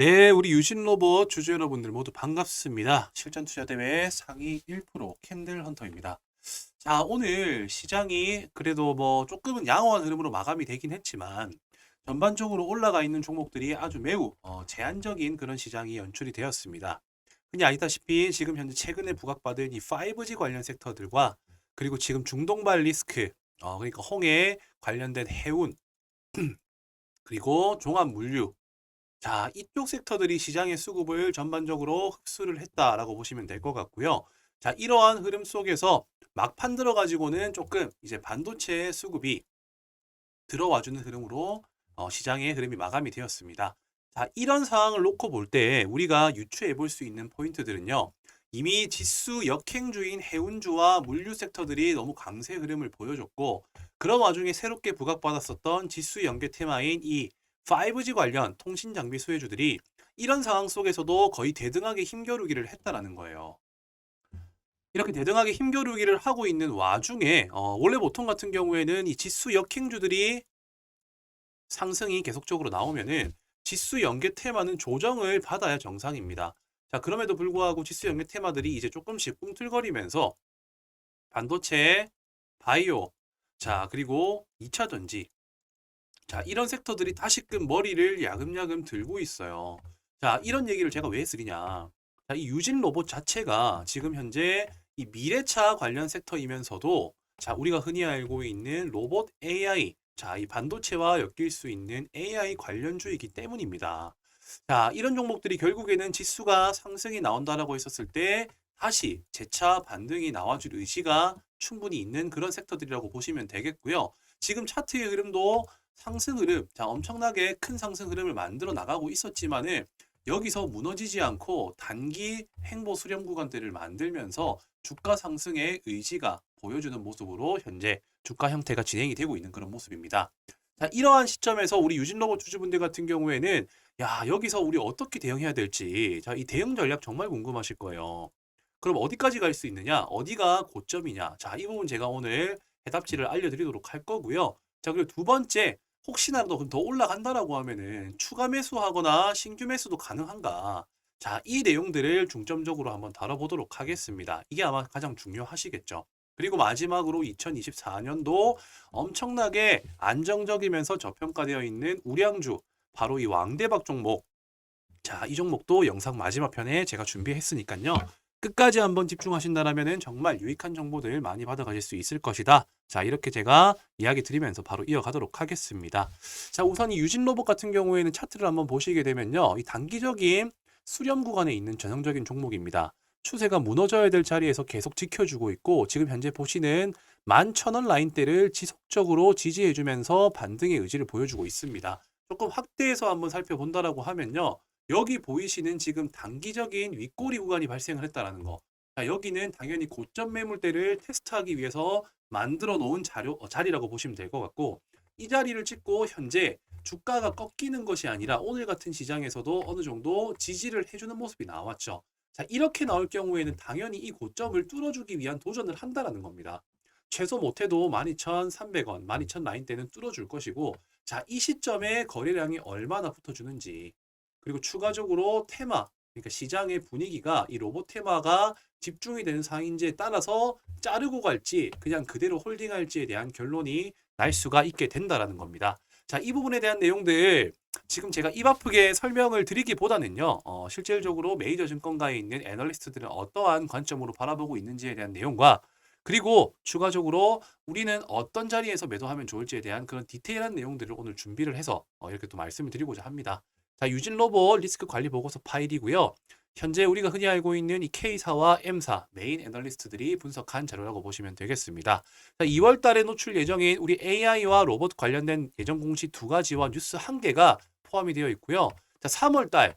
네, 우리 유신 로봇 주주 여러분들 모두 반갑습니다. 실전 투자 대회 상위 1% 캔들 헌터입니다. 자, 오늘 시장이 그래도 뭐 조금은 양호한 흐름으로 마감이 되긴 했지만 전반적으로 올라가 있는 종목들이 아주 매우 어, 제한적인 그런 시장이 연출이 되었습니다. 흔히 아시다시피 지금 현재 최근에 부각받은 이 5G 관련 섹터들과 그리고 지금 중동발 리스크, 어, 그러니까 홍해 관련된 해운, 그리고 종합 물류, 자, 이쪽 섹터들이 시장의 수급을 전반적으로 흡수를 했다라고 보시면 될 것 같고요. 자, 이러한 흐름 속에서 막판 들어가지고는 조금 이제 반도체 수급이 들어와주는 흐름으로 어, 시장의 흐름이 마감이 되었습니다. 자, 이런 상황을 놓고 볼 때 우리가 유추해 볼 수 있는 포인트들은요. 이미 지수 역행주인 해운주와 물류 섹터들이 너무 강세 흐름을 보여줬고 그런 와중에 새롭게 부각받았었던 지수 연계 테마인 이 5G 관련 통신 장비 수혜주들이 이런 상황 속에서도 거의 대등하게 힘겨루기를 했다라는 거예요. 이렇게 대등하게 힘겨루기를 하고 있는 와중에 어, 원래 보통 같은 경우에는 이 지수 역행주들이 상승이 계속적으로 나오면은 지수 연계 테마는 조정을 받아야 정상입니다. 자, 그럼에도 불구하고 지수 연계 테마들이 이제 조금씩 꿈틀거리면서 반도체, 바이오, 자, 그리고 2차 전지, 자, 이런 섹터들이 다시금 머리를 야금야금 들고 있어요. 자, 이런 얘기를 제가 왜 했으냐. 자, 이 유진 로봇 자체가 지금 현재 이 미래차 관련 섹터이면서도 자, 우리가 흔히 알고 있는 로봇 AI, 자, 이 반도체와 엮일 수 있는 AI 관련주이기 때문입니다. 자, 이런 종목들이 결국에는 지수가 상승이 나온다라고 했었을 때 다시 재차 반등이 나와줄 의지가 충분히 있는 그런 섹터들이라고 보시면 되겠고요. 지금 차트의 흐름도 상승 흐름, 자, 엄청나게 큰 상승 흐름을 만들어 나가고 있었지만은 여기서 무너지지 않고 단기 횡보 수렴 구간대를 만들면서 주가 상승의 의지가 보여주는 모습으로 현재 주가 형태가 진행이 되고 있는 그런 모습입니다. 자, 이러한 시점에서 우리 유진 로봇 주주분들 같은 경우에는 야, 여기서 우리 어떻게 대응해야 될지, 자, 이 대응 전략 정말 궁금하실 거예요. 그럼 어디까지 갈 수 있느냐? 어디가 고점이냐? 자, 이 부분 제가 오늘 해답지를 알려드리도록 할 거고요. 자, 그리고 두 번째, 혹시나라도 더 올라간다라고 하면은 추가 매수하거나 신규 매수도 가능한가? 자, 이 내용들을 중점적으로 한번 다뤄보도록 하겠습니다. 이게 아마 가장 중요하시겠죠. 그리고 마지막으로 2024년도 엄청나게 안정적이면서 저평가되어 있는 우량주, 바로 이 왕대박 종목. 자, 이 종목도 영상 마지막 편에 제가 준비했으니까요. 끝까지 한번 집중하신다면 정말 유익한 정보들 많이 받아가실 수 있을 것이다. 자, 이렇게 제가 이야기 드리면서 바로 이어가도록 하겠습니다. 자, 우선 이 유진 로봇 같은 경우에는 차트를 한번 보시게 되면요. 이 단기적인 수렴 구간에 있는 전형적인 종목입니다. 추세가 무너져야 될 자리에서 계속 지켜주고 있고 지금 현재 보시는 11,000원 라인대를 지속적으로 지지해주면서 반등의 의지를 보여주고 있습니다. 조금 확대해서 한번 살펴본다라고 하면요. 여기 보이시는 지금 단기적인 윗꼬리 구간이 발생을 했다라는 거. 자, 여기는 당연히 고점 매물대를 테스트하기 위해서 만들어 놓은 자료, 어, 자리라고 보시면 될 것 같고 이 자리를 찍고 현재 주가가 꺾이는 것이 아니라 오늘 같은 시장에서도 어느 정도 지지를 해주는 모습이 나왔죠. 자, 이렇게 나올 경우에는 당연히 이 고점을 뚫어주기 위한 도전을 한다라는 겁니다. 최소 못해도 12,300원, 12,000 라인대는 뚫어줄 것이고 자, 이 시점에 거래량이 얼마나 붙어주는지 그리고 추가적으로 테마, 그러니까 시장의 분위기가 이 로봇 테마가 집중이 되는 상황인지에 따라서 자르고 갈지 그냥 그대로 홀딩할지에 대한 결론이 날 수가 있게 된다라는 겁니다. 자, 이 부분에 대한 내용들 지금 제가 입 아프게 설명을 드리기보다는요, 어, 실질적으로 메이저 증권가에 있는 애널리스트들은 어떠한 관점으로 바라보고 있는지에 대한 내용과 그리고 추가적으로 우리는 어떤 자리에서 매도하면 좋을지에 대한 그런 디테일한 내용들을 오늘 준비를 해서 어, 이렇게 또 말씀을 드리고자 합니다. 자, 유진 로봇 리스크 관리 보고서 파일이고요. 현재 우리가 흔히 알고 있는 이 K사와 M사 메인 애널리스트들이 분석한 자료라고 보시면 되겠습니다. 자, 2월 달에 노출 예정인 우리 AI와 로봇 관련된 예정 공시 두 가지와 뉴스 한 개가 포함이 되어 있고요. 자, 3월 달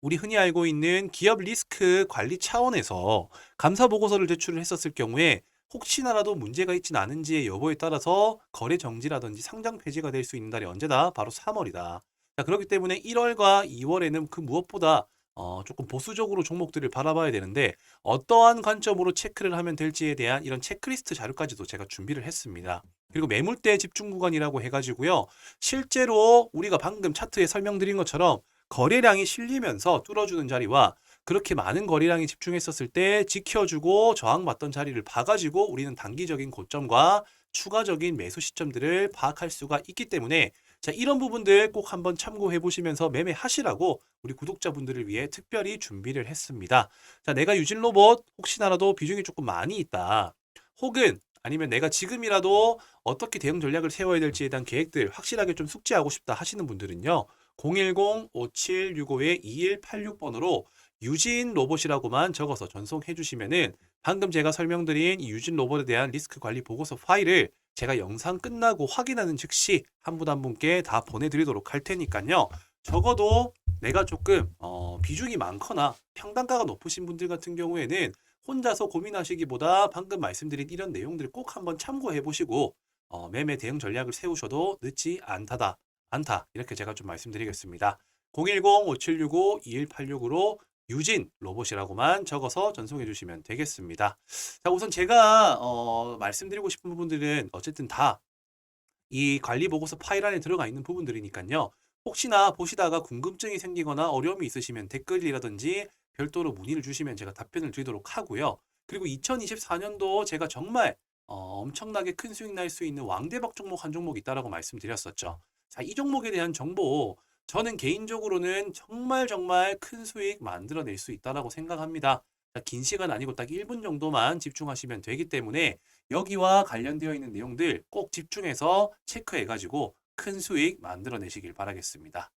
우리 흔히 알고 있는 기업 리스크 관리 차원에서 감사 보고서를 제출을 했었을 경우에 혹시나라도 문제가 있진 않은지의 여부에 따라서 거래 정지라든지 상장 폐지가 될 수 있는 달이 언제다? 바로 3월이다. 자, 그렇기 때문에 1월과 2월에는 그 무엇보다 어, 조금 보수적으로 종목들을 바라봐야 되는데 어떠한 관점으로 체크를 하면 될지에 대한 이런 체크리스트 자료까지도 제가 준비를 했습니다. 그리고 매물대 집중 구간이라고 해가지고요. 실제로 우리가 방금 차트에 설명드린 것처럼 거래량이 실리면서 뚫어주는 자리와 그렇게 많은 거래량이 집중했었을 때 지켜주고 저항받던 자리를 봐가지고 우리는 단기적인 고점과 추가적인 매수 시점들을 파악할 수가 있기 때문에 자 이런 부분들 꼭 한번 참고해 보시면서 매매하시라고 우리 구독자분들을 위해 특별히 준비를 했습니다. 자 내가 유진 로봇 혹시나라도 비중이 조금 많이 있다. 혹은 아니면 내가 지금이라도 어떻게 대응 전략을 세워야 될지에 대한 계획들 확실하게 좀 숙지하고 싶다 하시는 분들은요. 010-5765-2186번으로 유진 로봇이라고만 적어서 전송해 주시면은 방금 제가 설명드린 이 유진 로봇에 대한 리스크 관리 보고서 파일을 제가 영상 끝나고 확인하는 즉시 한 분 한 분께 다 보내드리도록 할 테니까요. 적어도 내가 조금 어, 비중이 많거나 평단가가 높으신 분들 같은 경우에는 혼자서 고민하시기보다 방금 말씀드린 이런 내용들을 꼭 한번 참고해 보시고 어, 매매 대응 전략을 세우셔도 늦지 않다다 않다 이렇게 제가 좀 말씀드리겠습니다. 010-5765-2186으로 유진 로봇이라고만 적어서 전송해 주시면 되겠습니다. 자, 우선 제가 어, 말씀드리고 싶은 부분들은 어쨌든 다 이 관리 보고서 파일 안에 들어가 있는 부분들이니까요. 혹시나 보시다가 궁금증이 생기거나 어려움이 있으시면 댓글이라든지 별도로 문의를 주시면 제가 답변을 드리도록 하고요. 그리고 2024년도 제가 정말 어, 엄청나게 큰 수익 날 수 있는 왕대박 종목 한 종목 있다라고 말씀드렸었죠. 자, 이 종목에 대한 정보 저는 개인적으로는 정말 정말 큰 수익 만들어낼 수 있다라고 생각합니다. 자, 긴 시간 아니고 딱 1분 정도만 집중하시면 되기 때문에 여기와 관련되어 있는 내용들 꼭 집중해서 체크해가지고 큰 수익 만들어내시길 바라겠습니다.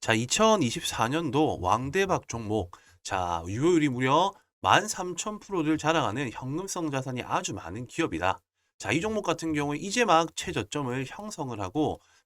자, 2024년도 왕대박 종목. 자, 유효율이 무려 13,000%를 자랑하는 현금성 자산이 아주 많은 기업이다. 자, 이 종목 같은 경우에 이제 막 최저점을 형성을 하고